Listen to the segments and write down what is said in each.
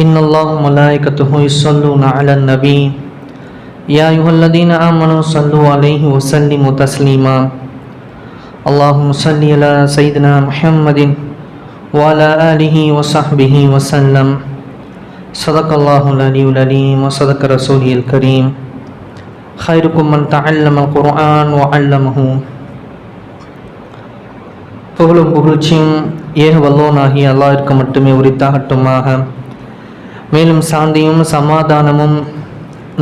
إن الله وملائكته يصلون على النبي يا أيها الذين آمنوا صلوا عليه وسلموا تسليما اللهم صل على سيدنا محمد وعلى آله وصحبه وسلم صدق الله العلي العليم وصدق رسوله الكريم خيركم من تعلم القرآن وعلمه புகழும் புகழ்ச்சியும் ஏக வல்லோனாகிய அல்லாஹிற்கு மட்டுமே உரித்தாகட்டுமாக மேலும் சாந்தியும் சமாதானமும்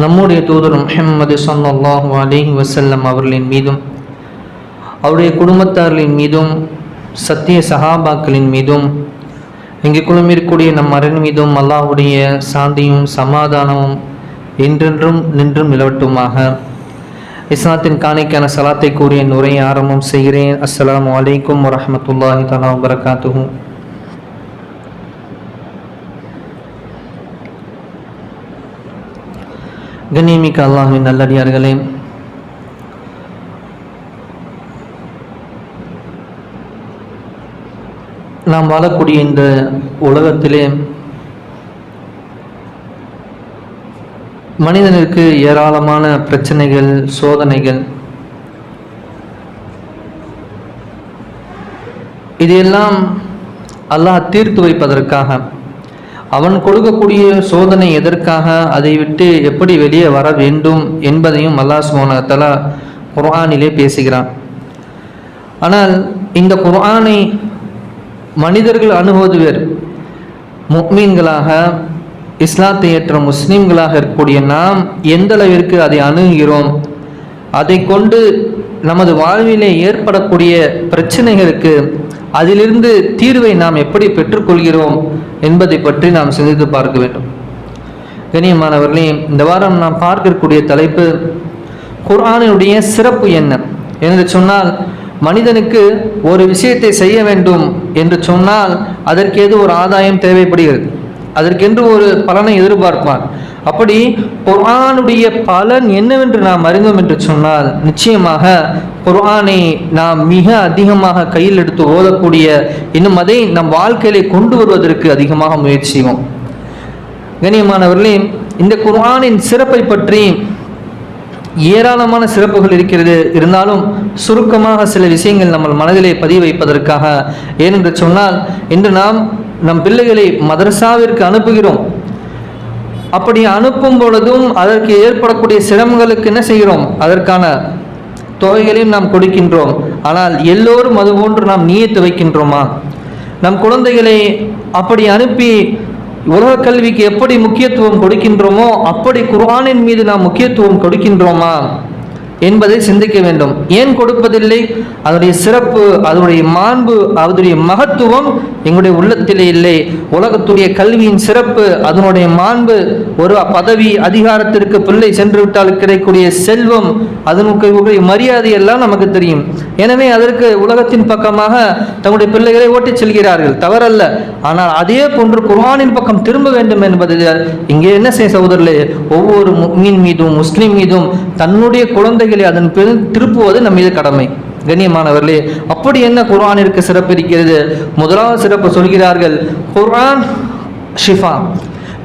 நம்முடைய தூதர் முஹம்மது ஸல்லல்லாஹு அலிஹி வசல்லம் அவர்களின் மீதும் அவருடைய குடும்பத்தார்களின் மீதும் சத்திய சஹாபாக்களின் மீதும் இங்கே குழுமிருக்கூடிய நம் அரண் மீதும் அல்லாஹ்வுடைய சாந்தியும் சமாதானமும் என்றென்றும் நின்றும் நிலவட்டுமாக. இஸ்லாத்தின் காணிக்கான சலாத்தை கூறிய உரையை ஆரம்பம் செய்கிறேன். அஸ்லாம் வலைக்கம் வரமத்துல்லாஹி தலா வரகாத்துகும் கண்ணியமிக்க அல்லாஹ்வின் நல்லடியார்களே. நாம் வாழக்கூடிய இந்த உலகத்திலே மனிதனுக்கு ஏராளமான பிரச்சனைகள் சோதனைகள். இதையெல்லாம் அல்லாஹ் தீர்த்து வைப்பதற்காக அவன் கொடுக்கக்கூடிய சோதனை எதற்காக அதை விட்டு எப்படி வெளியே வர வேண்டும் என்பதையும் அல்லாஹ் சுமோனத்தலா குர்ஆனிலே பேசுகிறான். ஆனால் இந்த குர்ஆனை மனிதர்கள் அணுகுவது வேறு. முக்மீன்களாக இஸ்லாத்தை ஏற்ற முஸ்லீம்களாக இருக்கக்கூடிய நாம் எந்த அளவிற்கு அதை அணுகுகிறோம் அதை கொண்டு நமது வாழ்விலே ஏற்படக்கூடிய பிரச்சனைகளுக்கு அதிலிருந்து தீர்வை நாம் எப்படி பெற்றுக்கொள்கிறோம் என்பதை பற்றி நாம் சிந்தித்து பார்க்க வேண்டும். கணியமானவர்களே இந்த வாரம் நாம் பார்க்கக்கூடிய தலைப்பு குர்ஆனினுடைய சிறப்பு என்ன? என்று சொன்னால் மனிதனுக்கு ஒரு விஷயத்தை செய்ய வேண்டும் என்று சொன்னால் அதற்கேது ஒரு ஆதாயம் தேவைப்படுகிறது. அதற்கென்று ஒரு பலனை எதிர்பார்ப்பான். அப்படி குர்ஆனுடைய பலன் என்னவென்று நாம் அறிந்தோம் என்று சொன்னால் நிச்சயமாக குர்ஆனை நாம் மிக அதிகமாக கையில் எடுத்து ஓதக்கூடிய இன்னும் அதை நம் வாழ்க்கையிலே கொண்டு வருவதற்கு அதிகமாக முயற்சி செய்வோம். கண்ணியமானவர்களே இந்த குர்ஆனின் சிறப்பை பற்றி ஏராளமான சிறப்புகள் இருக்கிறது. இருந்தாலும் சுருக்கமாக சில விஷயங்கள் நம்ம மனதிலே பதிய வைப்பதற்காக ஏனென்று சொன்னால் இன்று நாம் நம் பிள்ளைகளை மதரசாவிற்கு அனுப்புகிறோம். அப்படி அனுப்பும் பொழுதும் அதற்கு ஏற்படக்கூடிய சிரமங்களுக்கு என்ன செய்கிறோம்? அதற்கான தொகைகளையும் நாம் கொடுக்கின்றோம். ஆனால் எல்லோரும் அதுபோன்று நாம் நீயத்து வைக்கின்றோமா? நம் குழந்தைகளை அப்படி அனுப்பி உலக கல்விக்கு எப்படி முக்கியத்துவம் கொடுக்கின்றோமோ அப்படி குர்ஆனின் மீது நாம் முக்கியத்துவம் கொடுக்கின்றோமா? என்பதை சிந்திக்க வேண்டும். ஏன் கொடுப்பதில்லை? அதனுடைய சிறப்பு அதனுடைய மாண்பு அதனுடைய மகத்துவம் எங்களுடைய உள்ளத்திலே இல்லை. உலகத்துடைய கல்வியின் சிறப்பு அதனுடைய மாண்பு. ஒரு பதவி அதிகாரத்திற்கு பிள்ளை சென்று விட்டால் கிடைக்கக்கூடிய செல்வம் அதனுடைய மரியாதை எல்லாம் நமக்கு தெரியும். எனவே அதற்கு உலகத்தின் பக்கமாக தங்களுடைய பிள்ளைகளை ஓட்டிச் செல்கிறார்கள். தவறல்ல. ஆனால் அதே போன்று குர்ஆனின் பக்கம் திரும்ப வேண்டும் என்பது இங்கே என்ன செய்ய சகோதரர்களே? ஒவ்வொரு மீன் மீதும் முஸ்லீம் மீதும் தன்னுடைய குழந்தை குழந்தைகளை அதன் பெரு திருப்புவது நம் மீது கடமை. கண்ணியமானவர்களே அப்படி என்ன குர்ஆனிற்கு சிறப்பு இருக்கிறது முதலாவது சிறப்பு சொல்கிறார்கள் குர்ஆன் ஷிஃபா.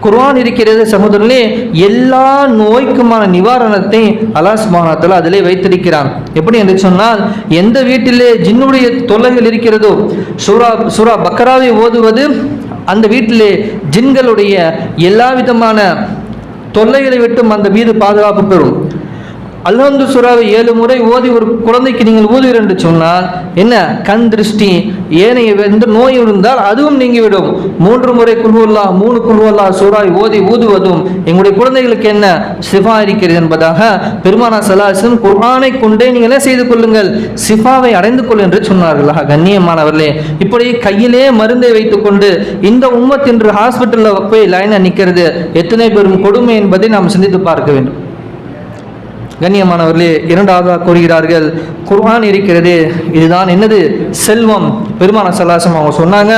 குர்ஆன் இருக்கிறது சகோதரர்களே எல்லா நோய்க்குமான நிவாரணத்தை அல்லாஹ் சுப்ஹானஹு அதிலே வைத்திருக்கிறான். எப்படி என்று சொன்னால் எந்த வீட்டிலே ஜின்னுடைய தொல்லைகள் இருக்கிறதோ சூரா சூரா பக்கராவை ஓதுவது அந்த வீட்டிலே ஜின்களுடைய எல்லா விதமான தொல்லைகளை விட்டும் அந்த வீடு பாதுகாப்பு பெறும். அல்ஹந்து சுறாவை ஏழு முறை ஓதி ஒரு குழந்தைக்கு நீங்கள் ஊதுவீர் என்று சொன்னால் என்ன? கண் திருஷ்டி ஏனைய வந்து நோய் இருந்தால் அதுவும் நீங்கிவிடும் மூன்று முறை குல்வல்லா மூணு குல்வல்லா சூறாய் ஓதி ஊதுவதும் எங்களுடைய குழந்தைகளுக்கு என்ன? சிஃபா இருக்கிறது என்பதாக பெருமானா சலாசன் குர்ஆனை கொண்டே நீங்கள் என்ன செய்து கொள்ளுங்கள்? சிஃபாவை அடைந்து கொள் என்று சொன்னார்களா. கண்ணியமானவர்களே இப்படி கையிலே மருந்தை வைத்துக்கொண்டு இந்த உம்மத் என்று ஹாஸ்பிட்டலில் போய் லைனை நிற்கிறது எத்தனை பெரும் கொடுமை என்பதை நாம் சிந்தித்து பார்க்க வேண்டும். கண்ணியமானவர்களே இரண்டாவதாக கூறுகிறார்கள் குர்ஆன் இருக்கிறது இதுதான் என்னது? செல்வம். பெருமான சல்லாசம் அவங்க சொன்னாங்க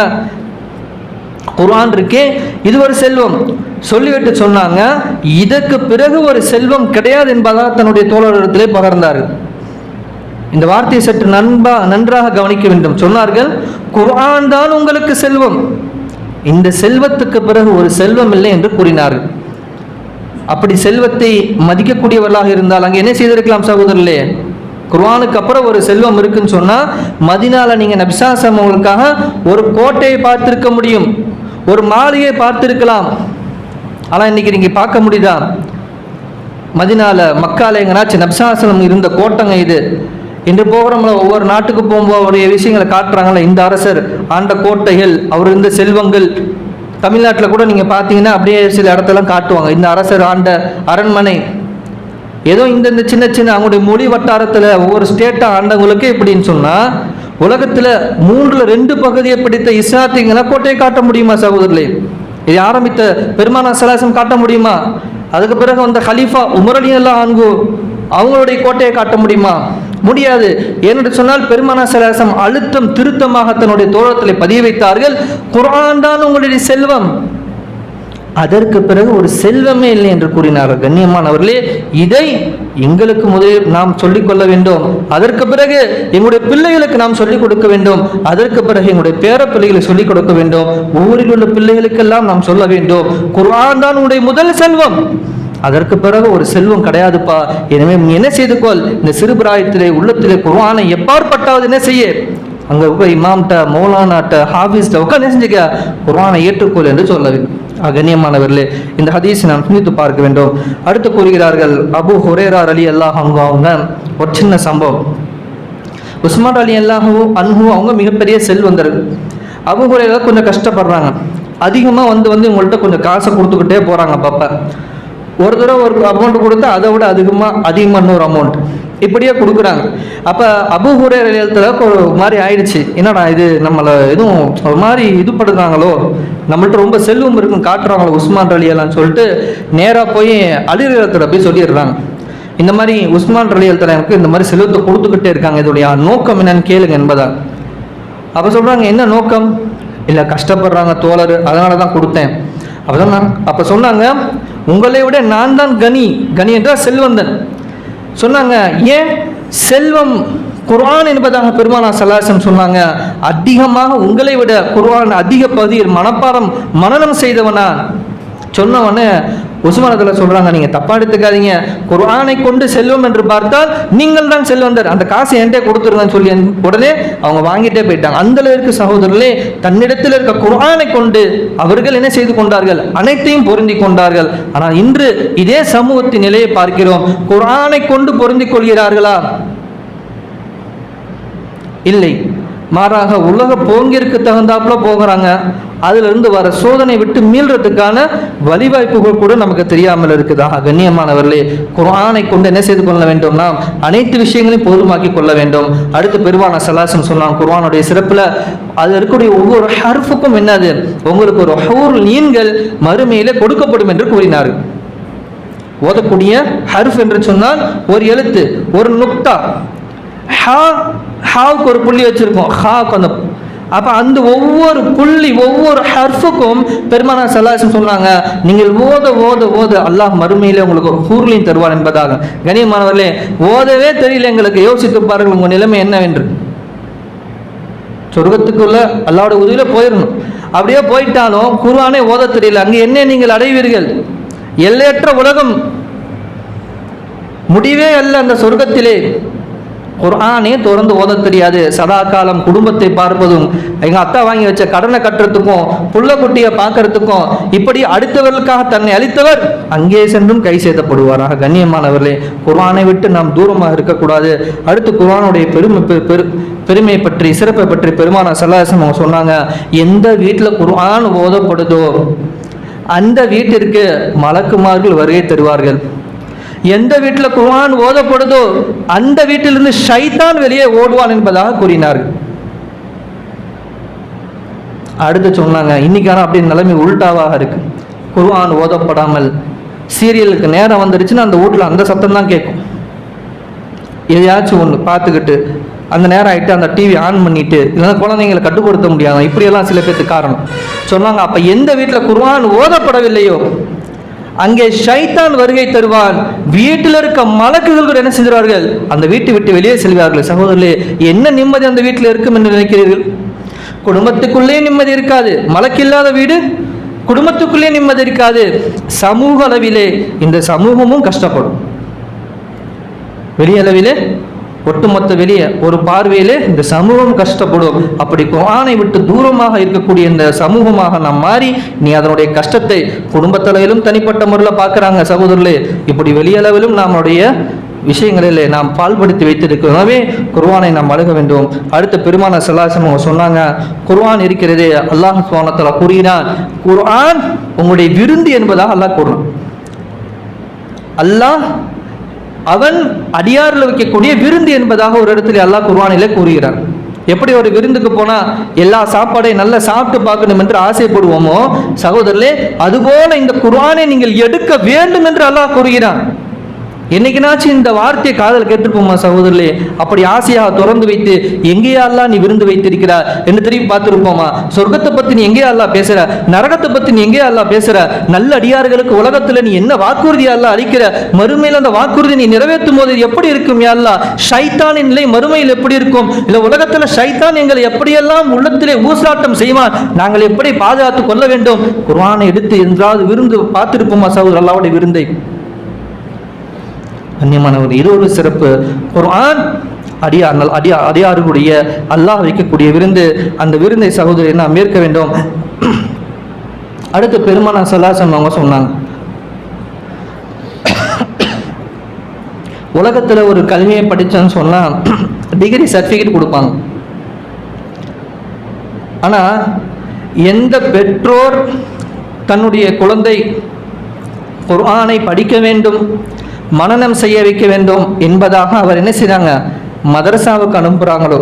குர்ஆன் இருக்கே இது ஒரு செல்வம். சொல்லிவிட்டு சொன்னாங்க இதற்கு பிறகு ஒரு செல்வம் கிடையாது என்பதாக தன்னுடைய தோழரிடத்திலே பகர்ந்தார்கள். இந்த வார்த்தையை சற்று நண்பா நன்றாக கவனிக்க வேண்டும். சொன்னார்கள் குர்ஆன் தான் உங்களுக்கு செல்வம். இந்த செல்வத்துக்கு பிறகு ஒரு செல்வம் இல்லை என்று கூறினார்கள். அப்படி செல்வத்தை மதிக்கக்கூடியவர்களாக இருந்தால் அங்கே என்ன செய்திருக்கலாம் சகோதரர்களே? குர்வானுக்கு அப்புறம் ஒரு செல்வம் இருக்குன்னு சொன்னால் மதினால நீங்கள் நபிசாசம் அவங்களுக்காக ஒரு கோட்டையை பார்த்திருக்க முடியும் ஒரு மாளிகையை பார்த்திருக்கலாம். ஆனால் இன்னைக்கு நீங்கள் பார்க்க முடியுதா? மதினால மக்கால எங்கனாச்சும் நபிசாசனம் இருந்த கோட்டங்க இது. இன்று போகிறோம்ல ஒவ்வொரு நாட்டுக்கு போகும்போது அவருடைய விஷயங்களை காட்டுறாங்களே இந்த அரசர் ஆண்ட கோட்டைகள் அவர் இருந்த செல்வங்கள். தமிழ்நாட்டில் கூட நீங்கள் பார்த்தீங்கன்னா அப்படியே சில இடத்தெல்லாம் காட்டுவாங்க. இந்த அரசர் ஆண்ட அரண்மனை. ஏதோ இந்த இந்த சின்ன சின்ன அவங்களுடைய மொழி வட்டாரத்தில் ஒவ்வொரு ஸ்டேட்டாக ஆண்டவங்களுக்கு இப்படின்னு சொன்னால் உலகத்தில் மூன்றில் ரெண்டு பகுதியை பிடித்த இஸ்லாத்திங்கன்னா கோட்டையை காட்ட முடியுமா சகோதரர்களே? இதை ஆரம்பித்த பெருமானா சலாசம் காட்ட முடியுமா? அதுக்கு பிறகு வந்த ஹலீஃபா உமரலி ஆண்கு அவங்களுடைய கோட்டையை காட்ட முடியுமா? முடியாது. ஏனென்று சொன்னால் பெருமானா சலாசம் அழுத்தம் திருத்தமாக தன்னுடைய தோழத்தில் பதிய வைத்தார்கள். குரான் தான் உங்களுடைய செல்வம். அதற்கு பிறகு ஒரு செல்வமே இல்லை என்று கூறினார்கள். கண்ணியமானவர்களே இதை எங்களுக்கு முதலில் நாம் சொல்லிக் கொள்ள வேண்டும். அதற்கு பிறகு எங்களுடைய பிள்ளைகளுக்கு நாம் சொல்லிக் கொடுக்க வேண்டும். அதற்கு பிறகு எங்களுடைய பேர பிள்ளைகளை சொல்லிக் கொடுக்க வேண்டும். ஊரில் உள்ள பிள்ளைகளுக்கெல்லாம் நாம் சொல்ல வேண்டும். குர்ஆன் தான் உங்களுடைய முதல் செல்வம். அதற்கு பிறகு ஒரு செல்வம் கிடையாதுப்பா. எனவே நீ என்ன செய்து கொள் இந்த சிறுபிராயத்திலே உள்ளத்திலே குர்ஆனை எப்பாற்பட்டாவது என்ன செய்ய? அங்க போய் இமாம்கிட்ட மௌலானாட்ட ஹாஃபீஸ்ட உட்காந்து செஞ்சுக்க? குர்ஆனை ஏற்றுக்கொள் என்று சொல்ல வேண்டும் இந்த ஹதீஸை நாம் சிந்தித்து பார்க்க வேண்டும். அடுத்து கூறுகிறார்கள் அபு ஹுரேரார் அலி அல்லாஹ் அவங்க அவங்க ஒரு சின்ன சம்பவம். உஸ்மான் அலி அல்லாஹூ அன்ஹு அவங்க மிகப்பெரிய செல்வந்தர்கள் அபு ஹுரேரா கொஞ்சம் கஷ்டப்படுறாங்க. அதிகமாக வந்து வந்து உங்கள்கிட்ட கொஞ்சம் காசை கொடுத்துக்கிட்டே போகிறாங்க பாப்பா ஒரு தடவை ஒரு அமௌண்ட் கொடுத்தா அதை விட அதிகமாக அதிகமாக இன்னொரு அமௌண்ட் இப்படியே கொடுக்குறாங்க. அப்போ அபு ஹுரேர் ஒரு மாதிரி ஆயிடுச்சு. என்னடா இது? நம்மளை எதுவும் ஒரு மாதிரி இது படுறாங்களோ நம்மள்ட்ட ரொம்ப செல்வம் இருக்கும் காட்டுறாங்களோ உஸ்மான் ரலியெல்லாம் சொல்லிட்டு நேராக போய் அலிரத்தில் போய் சொல்லிடுறாங்க. இந்த மாதிரி உஸ்மான் அலி எனக்கு இந்த மாதிரி செல்வத்தை கொடுத்துக்கிட்டே இருக்காங்க. இதோடைய நோக்கம் என்னன்னு கேளுங்க என்பதா அப்போ சொல்கிறாங்க என்ன நோக்கம்? இல்லை கஷ்டப்படுறாங்க தோழர் அதனால தான் கொடுத்தேன். அப்போ சொன்னாங்க அப்போ சொன்னாங்க உங்களை விட நான் தான் கனி கனி என்றால் செல்வந்தன். சொன்னாங்க ஏன்? செல்வம் குர்ஆன் என்பதாக பெருமானா சல்லாசன் சொன்னாங்க அதிகமாக உங்களை விட குர்ஆன் அதிக பகுதியில் மனப்பாடம் மனநம் செய்தவனா? சொன்னவன உசுமானத்தில் சொல்றாங்க நீங்க தப்பா எடுத்துக்காதீங்க. குர்ஆனை கொண்டு செல்வம் என்று பார்த்தால் நீங்கள் தான் செல்வந்தர். அந்த காசை என்கிட்ட கொடுத்துருங்கன்னு சொல்லி உடனே அவங்க வாங்கிட்டே போயிட்டாங்க. அந்த அளவிற்கு சகோதரர்களே தன்னிடத்தில் இருக்க குர்ஆனை கொண்டு அவர்கள் என்ன செய்து கொண்டார்கள்? அனைத்தையும் பொருந்தி கொண்டார்கள். ஆனால் இன்று இதே சமூகத்தின் நிலையை பார்க்கிறோம். குர்ஆனை கொண்டு பொருந்திக் கொள்கிறார்களா? இல்லை. மாறாக உலக போங்கிற்கு தகுந்தாப்புல போகிறாங்க. அதிலிருந்து வர சோதனை விட்டு மீள்றதுக்கான வழிவாய்ப்புகள் கூட நமக்கு தெரியாமல் இருக்குதா. கண்ணியமானவர்களே குரானை கொண்டு என்ன செய்து கொள்ள வேண்டும் நாம் அனைத்து விஷயங்களையும் போதுமாக்கி கொள்ள வேண்டும். அடுத்து பெருவான சலாசன் சொன்னான் குர்ஆனுடைய சிறப்பில் அது இருக்கக்கூடிய ஒவ்வொரு ஹர்ஃபுக்கும் என்னது? உங்களுக்கு ஒரு ஹூர் நீன்கள் மறுமையிலே கொடுக்கப்படும் என்று கூறினார்கள் ஓதக்கூடிய ஹர்ஃப் என்று சொன்னால் ஒரு எழுத்து ஒரு நுக்தா. ஹா ஹாவுக்கு ஒரு புள்ளி வச்சிருக்கோம். ஹாவுக்கு அந்த அப்போ அந்த ஒவ்வொரு புள்ளி ஒவ்வொரு ஹர்ஃபுக்கும் பெருமானா சல்லாசம் சொன்னாங்க நீங்கள் ஓத ஓத ஓத அல்லாஹ் மறுமையிலே உங்களுக்கு ஒரு ஹூர்லையும் தருவார் என்பதாக. கணியமானவர்களே ஓதவே தெரியல எங்களுக்கு யோசித்து பாருங்கள் உங்கள் நிலைமை என்னவென்று. சொர்க்கத்துக்குள்ள அல்லாவோட உதவியில் போயிடணும். அப்படியே போயிட்டாலும் குருவானே ஓத தெரியல. அங்கே என்ன நீங்கள் அடைவீர்கள்? எல்லையற்ற உலகம். முடிவே அல்ல அந்த சொர்க்கத்திலே. குர்ஆனே தொடர்ந்து ஓத தெரியாது. சதா காலம் குடும்பத்தை பார்ப்பதும் எங்க அத்தா வாங்கி வச்ச கடனை கட்டுறதுக்கும் புள்ள குட்டியை பார்க்கறதுக்கும் இப்படி அடுத்தவர்களுக்காக தன்னை அளித்தவர் அங்கே சென்றும் கை சேதப்படுவாராக. கண்ணியமானவர்களே குர்ஆனை விட்டு நாம் தூரமாக இருக்கக்கூடாது. அடுத்து குர்ஆனுடைய பெருமை பெரு- பெருமை பற்றி சிறப்பை பற்றி பெருமான சல்லாசம் அவங்க சொன்னாங்க. எந்த வீட்டில் குர்ஆன் ஓதப்படுதோ அந்த வீட்டிற்கு மலக்குமார்கள் வருகை தருவார்கள். எந்த வீட்டில் குர்ஆன் ஓதப்படுதோ அந்த வீட்டிலிருந்து ஷைத்தான் வெளியே ஓடுவான் என்பதாக கூறினார்கள். அடுத்து சொன்னாங்க இன்னைக்கான அப்படி நிலைமை உள்டாவாக இருக்கு. குர்ஆன் ஓதப்படாமல் சீரியலுக்கு நேரம் வந்துருச்சுன்னா அந்த வீட்டில் அந்த சத்தம் தான் கேட்கும். எதையாச்சும் ஒன்று பார்த்துக்கிட்டு அந்த நேரம் ஆகிட்டு அந்த டிவி ஆன் பண்ணிட்டு இல்லைன்னா குழந்தைங்களை கட்டுப்படுத்த முடியாது? இப்படியெல்லாம் சில பேர்த்துக்கு காரணம். சொன்னாங்க அப்போ எந்த வீட்டில் குர்ஆன் ஓதப்படவில்லையோ? அங்கே ஷைத்தான் வருகை தருவான். வீட்டில் இருக்க மலக்குகள் கூட என்ன செஞ்சிருவார்கள் அந்த வீட்டை விட்டு வெளியே செல்வார்கள் சகோதரர்களே என்ன நிம்மதி அந்த வீட்டில் இருக்கும் என்று நினைக்கிறீர்கள்? குடும்பத்துக்குள்ளே நிம்மதி இருக்காது. மலக்கில்லாத வீடு குடும்பத்துக்குள்ளே நிம்மதி இருக்காது. சமூக அளவிலே இந்த சமூகமும் கஷ்டப்படும். வெளியளவிலே ஒட்டுமொத்த வெளியே ஒரு பார்வையிலே இந்த சமூகம் கஷ்டப்படும். அப்படி குரானை விட்டு தூரமாக இருக்கக்கூடிய இந்த சமூகமாக நாம் மாறி நீ அதனுடைய கஷ்டத்தை குடும்பத்தளவிலும் தனிப்பட்ட முறையில் பார்க்குறாங்க சகோதரர்களே. இப்படி வெளியளவிலும் நம்முடைய விஷயங்களிலே நாம் பால்படுத்தி வைத்திருக்கிறோமே. குர்வானை நாம் அழுக வேண்டும். அடுத்த பெருமான சல்லாசம் அவங்க சொன்னாங்க குர்வான் இருக்கிறதே அல்லாஹ் சுவானத்தில் கூறினா குர்ஆன் உங்களுடைய விருந்து என்பதாக அல்லாஹ் கூறுறான். அல்லாஹ் அவன் அடியாரில் வைக்கக்கூடிய விருந்து என்பதாக ஒரு இடத்துல அல்லாஹ் குர்வானிலே கூறுகிறான். எப்படி ஒரு விருந்துக்கு போனா எல்லா சாப்பாடையும் நல்லா சாப்பிட்டு பார்க்கணும் என்று ஆசைப்படுவோமோ சகோதரர்களே அதுபோல இந்த குர்ஆனை நீங்கள் எடுக்க வேண்டும் என்று அல்லாஹ் கூறுகிறான். என்னைக்குனாச்சும் இந்த வார்த்தையை காதல் கேட்டிருப்போமா சகோதரர்களே? அப்படி ஆசையாக திறந்து வைத்து எங்கேயா நீ விருந்து வைத்திருக்கிறார் என்று திரும்பி பார்த்துருப்போமா? சொர்க்கத்தை பற்றி நீ எங்கேயா பேசுற? நரகத்தை பற்றி நீ எங்கேயா பேசுற? நல்ல அடியார்களுக்கு உலகத்தில் நீ என்ன வாக்குறுதியாலாம் அளிக்கிற? மறுமையில் அந்த வாக்குறுதி நீ நிறைவேற்றும் போது எப்படி இருக்கும் யாரெல்லாம் ஷைத்தானின் நிலை மறுமையில் எப்படி இருக்கும்? இல்லை உலகத்தில் ஷைத்தான் எங்களை எப்படியெல்லாம் உள்ளத்திலே ஊசலாட்டம் செய்வான்? நாங்கள் எப்படி பாதுகாத்து கொள்ள வேண்டும்? குர்வானை எடுத்து என்றாவது விருந்து பார்த்திருப்போமா சகோதரர்? அல்லாவுடைய விருந்தை. கண்ணியமானவர். இது ஒரு சிறப்பு. குர்ஆன் அடியார் நல் அடியா அடியார்களுடைய அல்லாஹ் வைக்கக்கூடிய விருந்து அந்த விருந்தை சகோதரி நாம் ஏற்க வேண்டும். அடுத்து பெருமானா சல்லாசம் அவங்க சொன்னாங்க. உலகத்தில் ஒரு கல்வியை படித்தேன்னு சொன்னால் டிகிரி சர்டிஃபிகேட் கொடுப்பாங்க. ஆனால் எந்த பெற்றோர் தன்னுடைய குழந்தை குர்ஆனை படிக்க வேண்டும் மனநம் செய்ய வைக்க வேண்டும் என்பதாக அவர் என்ன செய்தாங்க மதரசாவுக்கு அனுப்புகிறாங்களோ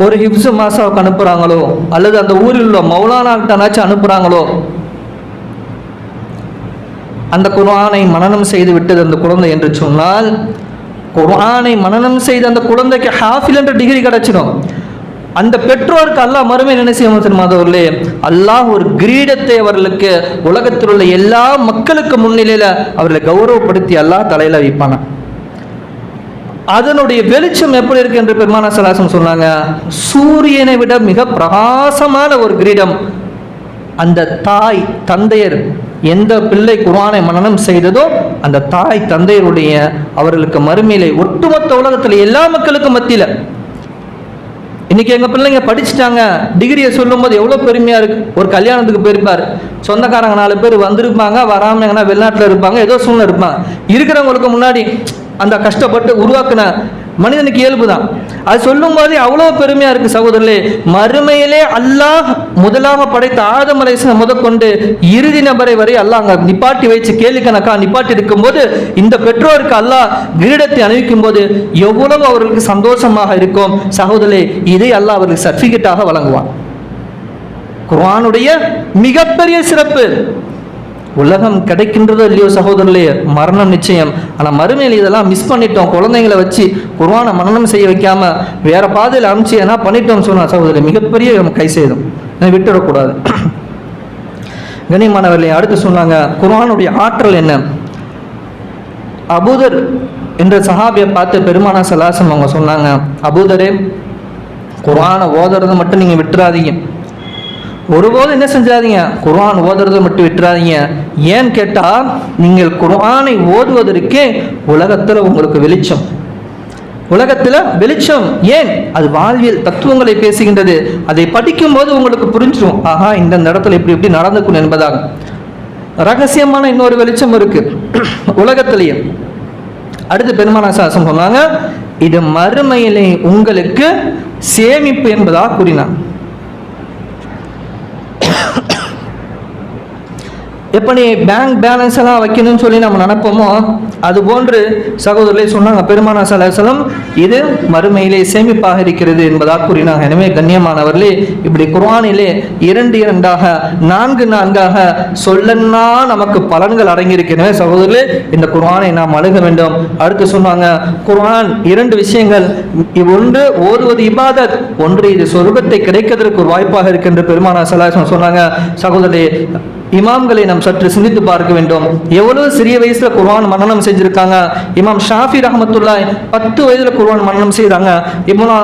ஒரு ஹிப்ஸு மாசாவுக்கு அனுப்புகிறாங்களோ அல்லது அந்த ஊரில் உள்ள மௌலானாக்கிட்டனாச்சும் அனுப்புகிறாங்களோ அந்த குர்ஆனை மனநம் செய்து விட்டது அந்த குழந்தை என்று சொன்னால் குர்ஆனை மனநம் செய்த அந்த குழந்தைக்கு ஹாஃபில் என்ற டிகிரி கிடைச்சிடும். அந்த பெற்றோருக்கு அல்லாஹ் மறுமை என்ன செய்யணும் தெரியுமா அல்லாஹ் ஒரு கிரீடத்தை அவர்களுக்கு உலகத்தில் உள்ள எல்லா மக்களுக்கு முன்னிலையில் அவர்களை கௌரவப்படுத்தி அல்லாஹ் தலையில் வைப்பாங்க. அதனுடைய வெளிச்சம் எப்படி இருக்கு என்று பெருமான சலாசம் சொன்னாங்க சூரியனை விட மிக பிரகாசமான ஒரு கிரீடம். அந்த தாய் தந்தையர் எந்த பிள்ளை குரானை மனனம் செய்ததோ அந்த தாய் தந்தையருடைய அவர்களுக்கு மறுமையிலே ஒட்டுமொத்த உலகத்தில் எல்லா மக்களுக்கும் மத்தியில் இன்னைக்கு எங்க பிள்ளைங்க படிச்சுட்டாங்க. டிகிரியை சொல்லும்போது எவ்வளவு பெருமையா இருக்கு. ஒரு கல்யாணத்துக்கு போயிருப்பார். சொந்தக்காரங்க நாலு பேர் வந்திருப்பாங்க. வராம எங்கன்னா வெளிநாட்டுல இருப்பாங்க. ஏதோ சூழ்நிலை இருப்பாங்க. இருக்கிறவங்களுக்கு முன்னாடி அந்த கஷ்டப்பட்டு உருவாக்குன மனிதனுக்கு இயல்பு தான் அது சொல்லும் போதே அவ்வளோ பெருமையாக இருக்கு சகோதரர்களே. மறுமையிலே அல்லாஹ் முதலாக படைத்த ஆதம் அலைசன முதற்கொண்டு இறுதி நபரை வரை அல்லாஹ் அங்கே நிப்பாட்டி வச்சு கேள்வி கணக்கா நிப்பாட்டி இருக்கும்போது இந்த பெற்றோருக்கு அல்லாஹ் கிரீடத்தை அணிவிக்கும் போது எவ்வளவு அவர்களுக்கு சந்தோஷமாக இருக்கும். சகோதரே இதை அல்லாஹ் அவர்களுக்கு சர்டிஃபிகேட்டாக வழங்குவான். குர்வானுடைய மிகப்பெரிய சிறப்பு. உலகம் கிடைக்கின்றதோ இல்லையோ சகோதரர்களே மரணம் நிச்சயம். ஆனால் மறுமையில் இதெல்லாம் மிஸ் பண்ணிட்டோம். குழந்தைங்களை வச்சு குர்ஆனை மரணம் செய்ய வைக்காம வேற பாதையில் அனுப்பிச்சு என்ன பண்ணிட்டோம்னு சொன்னா சகோதரி மிகப்பெரிய நம்ம கை செய்தோம் இதை விட்டுடக்கூடாது கனிமானவர்களே அடுத்து சொன்னாங்க குர்ஆனுடைய ஆற்றல் என்ன? அபூதர் என்ற சஹாபியை பார்த்து பெருமானா சலாசம் அவங்க சொன்னாங்க அபூதரே குர்ஆனை ஓதுறது மட்டும் நீங்கள் விட்டுறாதீங்க. ஒருபோதும் என்ன செஞ்சாதீங்க? குர்ஆன் ஓதுறதை மட்டும் விட்டுறாதீங்க. ஏன்னு கேட்டால் நீங்கள் குர்ஆனை ஓதுவதற்கே உலகத்தில் உங்களுக்கு வெளிச்சம். உலகத்தில் வெளிச்சம். ஏன்? அது வாழ்வியல் தத்துவங்களை பேசுகின்றது. அதை படிக்கும்போது உங்களுக்கு புரிஞ்சிடும் ஆஹா இந்த இடத்துல இப்படி இப்படி நடந்துக்கணும் என்பதாக. ரகசியமான இன்னொரு வெளிச்சம் இருக்கு. உலகத்திலேயே. அடுத்து பெருமான சாசம் சொன்னாங்க இது மறுமையிலே உங்களுக்கு சேமிப்பு என்பதாக கூறினான். எப்போ எப்படி பேங்க் பேலன்ஸ் எல்லாம் வைக்கணும்னு சொல்லி நம்ம நினைப்போமோ? அது போன்று சகோதரர்களே சொன்னாங்க பெருமானா சலாசலம் இது மறுமையிலே சேமிப்பாக இருக்கிறது என்பதாக கூறினாங்க. எனவே கண்ணியமானவர்களே இப்படி குர்வானிலே இரண்டு இரண்டாக நான்கு நான்காக சொல்லன்னா நமக்கு பலன்கள் அடங்கியிருக்கிறவே சகோதரர்களே இந்த குர்வானை நாம் அணுக வேண்டும். அடுத்து சொன்னாங்க குர்வான் இரண்டு விஷயங்கள் ஒன்று ஓதுவது இபாதத் ஒன்று இது சொர்க்கத்தை கிடைக்கிறதுக்கு ஒரு வாய்ப்பாக இருக்கின்ற பெருமானா சலாசம் சொன்னாங்க. சகோதரே இமாம்களை நாம் சற்று சிந்தித்து பார்க்க வேண்டும். எவ்வளவு சிறிய வயசுல குர்வான் மன்னனம் செஞ்சிருக்காங்க? இமாம் ஷாஃபி ரஹமத்துல்லாஹி பத்து வயதுல குர்வான் மன்னனம் செய்தாங்க இப்னா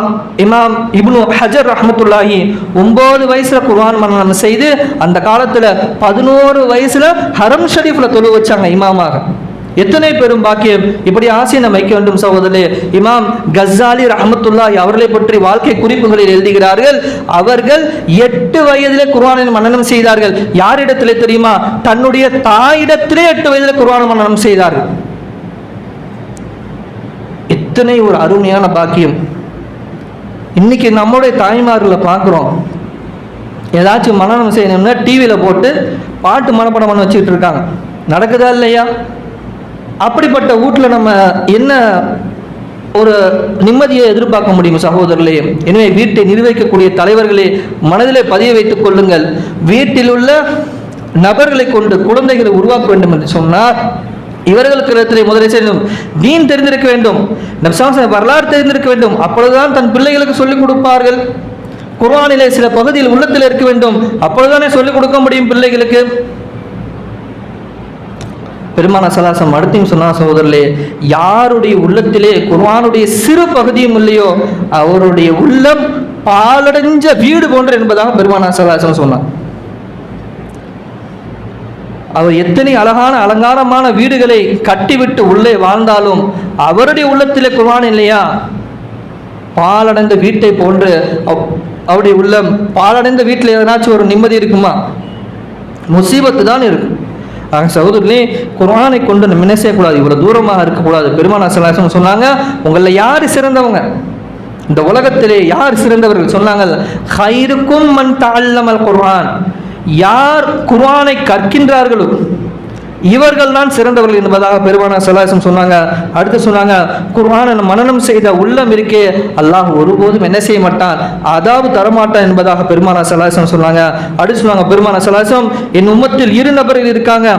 இமாம் இப்னு ஹஜர் ரஹமத்துல்லாஹி ஒன்பது வயசுல குர்வான் மன்னனம் செய்து அந்த காலத்துல பதினோரு வயசுல ஹரம் ஷரீஃப்ல தொழு வச்சாங்க இமாமாக. எத்தனை பெரும் பாக்கியம்? இப்படி ஆசை நாம் வைக்க வேண்டும் சகோதரே இமாம் கசாலி ரஹமத்துல்லாஹி அவர்களை பற்றி வாழ்க்கை குறிப்புகளில் எழுதுகிறார்கள். அவர்கள் எட்டு வயதிலே குர்ஆனை மன்னனம் செய்தார்கள். யாரிடத்திலே தெரியுமா? தன்னுடைய தாயிடத்திலே எட்டு வயதிலே குர்ஆன் மன்னனம் செய்தார்கள். எத்தனை ஒரு அருமையான பாக்கியம். இன்னைக்கு நம்முடைய தாய்மார்களை பார்க்குறோம். ஏதாச்சும் மனநம் செய்யணும்னா டிவியில் போட்டு பாட்டு மனப்படம் பண்ண வச்சுக்கிட்டு இருக்காங்க. நடக்குதா இல்லையா? அப்படிப்பட்ட வீட்டில் நம்ம என்ன ஒரு நிம்மதியை எதிர்பார்க்க முடியும் சகோதரர்களே? எனவே வீட்டை நிர்வகிக்கக்கூடிய தலைவர்களே மனதிலே பதிய வைத்துக் கொள்ளுங்கள். வீட்டில் உள்ள நபர்களை கொண்டு குழந்தைகளை உருவாக்க வேண்டும் என்று சொன்னார் இவர்களுக்கு இடத்திலே முதலில் செய்யணும் தீன் தெரிந்திருக்க வேண்டும். நப்சாசன வரலாறு தெரிந்திருக்க வேண்டும். அப்பொழுதுதான் தன் பிள்ளைகளுக்கு சொல்லிக் கொடுப்பார்கள். குர்வானிலே சில பகுதியில் உள்ளத்தில் இருக்க வேண்டும். அப்பொழுதுதானே சொல்லிக் கொடுக்க முடியும் பிள்ளைகளுக்கு? பெருமான சலாசம் அடுத்தையும் சொன்னா சகோதரர்களே யாருடைய உள்ளத்திலே குர்வானுடைய சிறு பகுதியும் இல்லையோ அவருடைய உள்ளம் பாலடைஞ்ச வீடு போன்ற என்பதாக பெருமானா சலாசம் சொன்னார். அவர் எத்தனை அழகான அலங்காரமான வீடுகளை கட்டிவிட்டு உள்ளே வாழ்ந்தாலும் அவருடைய உள்ளத்திலே குர்வான் இல்லையா? பாலடைந்த வீட்டை போன்று அவ்- அவருடைய உள்ளம் பாலடைந்த வீட்டில் எதனாச்சும் ஒரு நிம்மதி இருக்குமா? முசீபத்து தான் இருக்கும். ஆக சகோதரர்களே குரானை கொண்டு நம்ம என்ன செய்யக்கூடாது? தூரமாக இருக்கக்கூடாது. பெருமானா சலாசம் சொன்னாங்க உங்களில் யார் சிறந்தவங்க? இந்த உலகத்திலே யார் சிறந்தவர்கள் சொன்னாங்க ஹைருக்கும் மன் தாழ்லமல் குர்ஆன். யார் குர்ஆனை கற்கின்றார்களோ இவர்கள் தான் சிறந்தவர்கள் என்பதாக பெருமானா சலாசம் சொன்னாங்க. அடுத்து சொன்னாங்க குர்ஆனை மனனம் செய்த உள்ளம் இருக்கே அல்லாஹ் ஒருபோதும் என்ன செய்ய மாட்டான்? அதாவது தரமாட்டான் என்பதாக பெருமானா சலாசம் சொன்னாங்க. அடுத்து சொன்னாங்க பெருமானா சலாசம் என் உம்மத்தில் இரு நபர்கள் இருக்காங்க.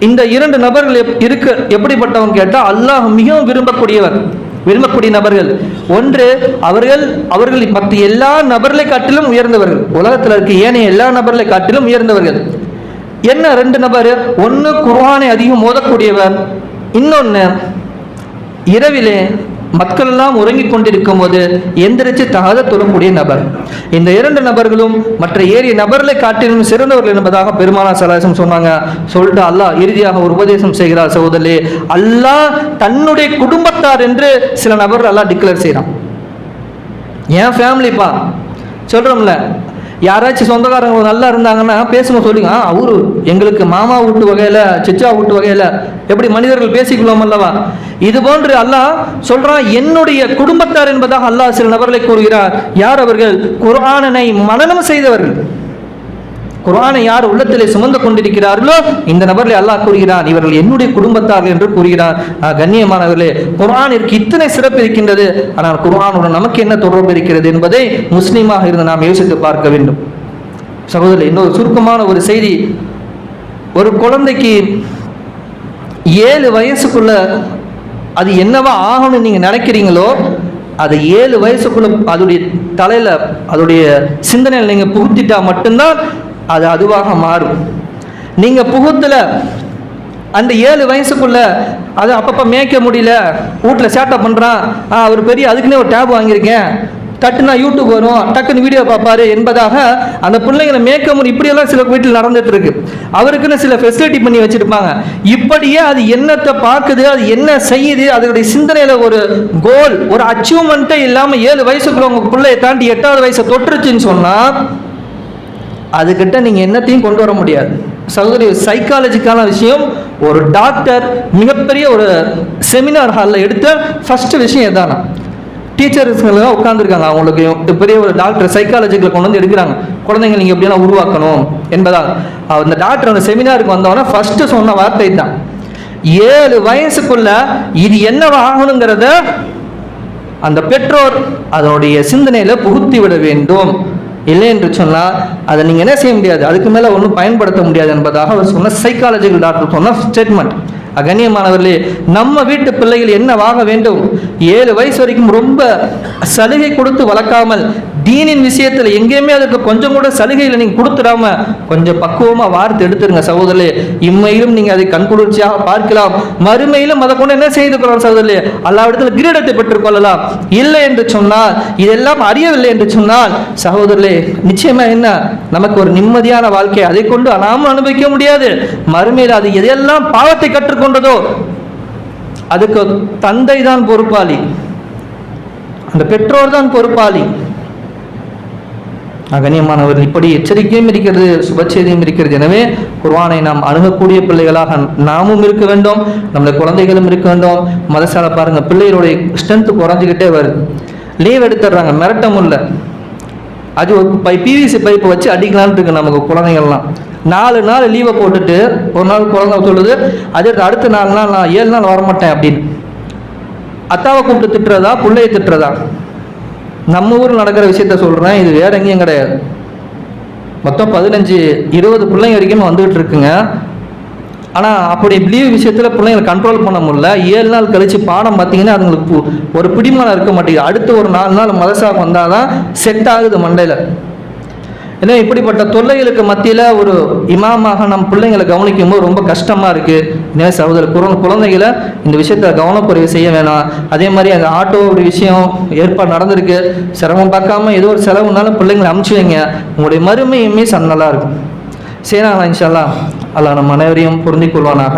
இந்த இரண்டு நபர்கள் எப்- இருக்க எப்படிப்பட்டவங்க கேட்டால் அல்லாஹ் மிகவும் விரும்பக்கூடியவர் விரும்பக்கூடிய நபர்கள். ஒன்று அவர்கள் அவர்கள் மற்ற எல்லா நபர்களை காட்டிலும் உயர்ந்தவர்கள். உலகத்தில் இருக்க ஏனைய எல்லா நபர்களை காட்டிலும் உயர்ந்தவர்கள். என்ன ரெண்டு நபர்? ஒன்று குர்ஆனை அதிகம் மோதக்கூடியவர் இன்னொன்று இரவிலே மக்கள் எல்லாம் உறங்கிக் கொண்டிருக்கும் போது எந்திரிச்சு தகாத தொழக்கூடிய நபர். இந்த இரண்டு நபர்களும் மற்ற ஏறிய நபர்களை காட்டிலும் சிறந்தவர்கள் என்பதாக பெருமானா சலாசம் சொன்னாங்க. சொல்லிட்டு அல்லாஹ் இறுதியாக ஒரு உபதேசம் செய்கிறார் சகோதரி அல்லாஹ் தன்னுடைய குடும்பத்தார் என்று சில நபர்கள் அல்லாஹ் டிக்ளேர் செய்கிறான் என் ஃபேமிலிப்பா சொல்கிறோம்ல யாராச்சும் சொந்தக்காரங்க நல்லா இருந்தாங்கன்னா பேசுங்க சொல்லுங்க. அவரு எங்களுக்கு மாமா வீட்டு வகையில் சிச்சா வீட்டு வகையில் எப்படி மனிதர்கள் பேசிக்கொள்வோம் அல்லவா? இது போன்று அல்லாஹ் சொல்றான் என்னுடைய குடும்பத்தார் என்பதாக அல்லாஹ் சில நபர்களை கூறுகிறார். யார் அவர்கள்? குர்ஆனனை மனநம் செய்தவர்கள். குரானை யார் உள்ளத்திலே சுமந்து கொண்டிருக்கிறார்களோ இந்த நபர்களை அல்லாஹ் கூறுகிறான் இவர்கள் என்னுடைய குடும்பத்தார்கள் என்று கூறுகிறார். கண்ணியமானவர்களே குரானிற்கு இத்தனை சிறப்பு இருக்கின்றது. ஆனால் குரானுடன் நமக்கு என்ன தொடர்பு இருக்கிறது என்பதை முஸ்லீமாக இருந்து நாம் யோசித்து பார்க்க வேண்டும். சகோதரர் இன்னொரு சுருக்கமான ஒரு செய்தி. ஒரு குழந்தைக்கு ஏழு வயசுக்குள்ள அது என்னவா ஆகணும்னு நீங்க நினைக்கிறீங்களோ அது ஏழு வயசுக்குள்ள அதோடைய தலையில அதோடைய சிந்தனையில் நீங்க புகுத்திட்டா மட்டும்தான் அது அதுவாக மாறும். நீங்கள் புகுத்தில் அந்த ஏழு வயசுக்குள்ள அது அப்பப்போ மேய்க்க முடியல வீட்டில் சேட்டை பண்ணுறான் ஆ அவர் பெரிய அதுக்குன்னே ஒரு டேப் வாங்கியிருக்கேன். தட்டுனா யூடியூப் வரும் டக்குன்னு வீடியோ பார்ப்பாரு என்பதாக அந்த பிள்ளைங்களை மேய்க்க முடியும் இப்படியெல்லாம் சில வீட்டில் நடந்துட்டு இருக்கு அவருக்குன்னு சில ஃபெசிலிட்டி பண்ணி வச்சிருப்பாங்க. இப்படியே அது என்னத்தை பார்க்குது அது என்ன செய்யுது அதனுடைய சிந்தனையில் ஒரு கோல் ஒரு அச்சீவ்மெண்ட்டே இல்லாமல் ஏழு வயசுக்குள்ள உங்கள் பிள்ளையை தாண்டி எட்டாவது வயசை தொட்டுருச்சுன்னு சொன்னால் அதுக்கிட்ட நீங்கள் என்னத்தையும் கொண்டு வர முடியாது. சகோதரி சைக்காலஜிக்கான விஷயம் ஒரு டாக்டர் மிகப்பெரிய ஒரு செமினார் ஹாலில் எடுத்த ஃபஸ்ட்டு விஷயம் எதானா? டீச்சர்ஸ்லாம் உட்காந்துருக்காங்க அவங்களுக்கு பெரிய ஒரு டாக்டர் சைக்காலஜிக்கில் கொண்டு வந்து எடுக்கிறாங்க. குழந்தைங்க நீங்கள் எப்படியெல்லாம் உருவாக்கணும் என்பதால். அந்த டாக்டர் அந்த செமினாருக்கு வந்தவொடனே ஃபஸ்ட்டு சொன்ன வார்த்தை தான் ஏழு வயசுக்குள்ள இது என்னவா ஆகணுங்கிறத அந்த பெற்றோர் அதனுடைய சிந்தனையில் புகுத்தி விட வேண்டும். இல்லை என்று சொன்னால் அதை நீங்கள் என்ன செய்ய முடியாது? அதுக்கு மேலே ஒன்றும் பயன்படுத்த முடியாது என்பதாக அவர் சொன்ன சைக்காலஜிக்கல் டாக்டர் சொன்ன ஸ்டேட்மெண்ட் அகணியமானவர்களே நம்ம வீட்டு பிள்ளைகள் என்னவாக வேண்டும்? ஏழு வயசு வரைக்கும் ரொம்ப சலுகை கொடுத்து வளர்க்காமல் தீனின் விஷயத்தில் எங்கேயுமே அதுக்கு கொஞ்சம் கூட சலுகையில் நீங்கள் கொடுத்துடாம கொஞ்சம் பக்குவமாக வார்த்தை எடுத்துருங்க சகோதரே இம்மையிலும் நீங்கள் அதை கண்குளிர்ச்சியாக பார்க்கலாம். மறுமையிலும் அதை கொண்டு என்ன செய்து கொள்ளலாம் சகோதரே அல்லாவிடத்தில் கிரீடத்தை பெற்றுக்கொள்ளலாம் இல்லை என்று சொன்னால் இதெல்லாம் அறியவில்லை என்று சொன்னால் சகோதரே நிச்சயமா என்ன? நமக்கு ஒரு நிம்மதியான வாழ்க்கை. அதை கொண்டு நாமும் அனுபவிக்க முடியாது. மறுமையில் அது எதையெல்லாம் பாவத்தை கற்றுக்கொண்டதோ அதுக்கு தந்தை தான் பொறுப்பாளி. அந்த பெற்றோர் தான் பொறுப்பாளி. அகனியமானவர்கள் இப்படி எச்சரிக்கையும் இருக்கிறது சுபச்செய்தியும் இருக்கிறது. எனவே குர்வானை நாம் அணுகக்கூடிய பிள்ளைகளாக நாமும் இருக்க வேண்டும். நம்முடைய குழந்தைகளும் இருக்க வேண்டும். மதசால பாருங்க பிள்ளைகளுடைய ஸ்ட்ரென்த் குறைஞ்சிக்கிட்டே வருது. லீவ் எடுத்துடுறாங்க மிரட்ட முடியல. அது ஒரு பை பிவிசி பைப்பை வச்சு அடிக்கலான்ட்டு இருக்கு நமக்கு குழந்தைங்கள்லாம் நாலு நாள் லீவை போட்டுட்டு ஒரு நாள் குழந்தை சொல்லுது அதே அடுத்த நாலு நாள் நான் ஏழு நாள் வரமாட்டேன் அப்படின்னு. அத்தாவை கூப்பிட்டு திட்டுறதா பிள்ளைய திட்டுறதா? நம்ம ஊரில் நடக்கிற விஷயத்த சொல்கிறேன் இது வேற எங்கேயும் கிடையாது. மொத்தம் பதினஞ்சு இருபது பிள்ளைங்க வரைக்கும் வந்துகிட்டு இருக்குங்க. ஆனால் அப்படி லீவ் விஷயத்தில் பிள்ளைங்களை கண்ட்ரோல் பண்ண முடியல. ஏழு நாள் கழித்து பாடம் பார்த்தீங்கன்னா அதுங்களுக்கு பு- ஒரு பிடிமானம் இருக்க மாட்டேங்குது. அடுத்து ஒரு நாலு நாள் மதசாக வந்தால் தான் செட் ஆகுது மண்டையில். ஏன்னா இப்படிப்பட்ட தொல்லைகளுக்கு மத்தியில் ஒரு இமாமாக நம் பிள்ளைங்களை கவனிக்கும் போது ரொம்ப கஷ்டமாக இருக்குது ஏன்னா சகோதர குழ குழந்தைகளை இந்த விஷயத்த கவனப்பதிவு செய்ய வேணாம். அதே மாதிரி அந்த ஆட்டோ ஒரு விஷயம் ஏற்பாடு நடந்திருக்கு. சிரமம் பார்க்காம ஏதோ ஒரு செலவுனாலும் பிள்ளைங்களை அமுச்சு வைங்க. உங்களுடைய மறுமையுமே சன் நல்லா இருக்கும் சரிங்களா இன்ஷால்லா அல்லாஹ் நம் அனைவரையும் பொருந்திக் கொள்வானாக.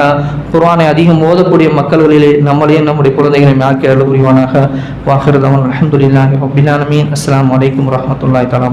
குர்வானை அதிகம் ஓதக்கூடிய மக்கள்களிலே நம்மளையும் நம்முடைய குழந்தைகளையும் ஆக்கி அருள் புரிவானாக. வாஹிரதவன் அலமதுல்லாஹி ரபில் ஆலமீன். அஸ்ஸலாமு அலைக்கும் வரஹ்மத்துல்லாஹி தஆலா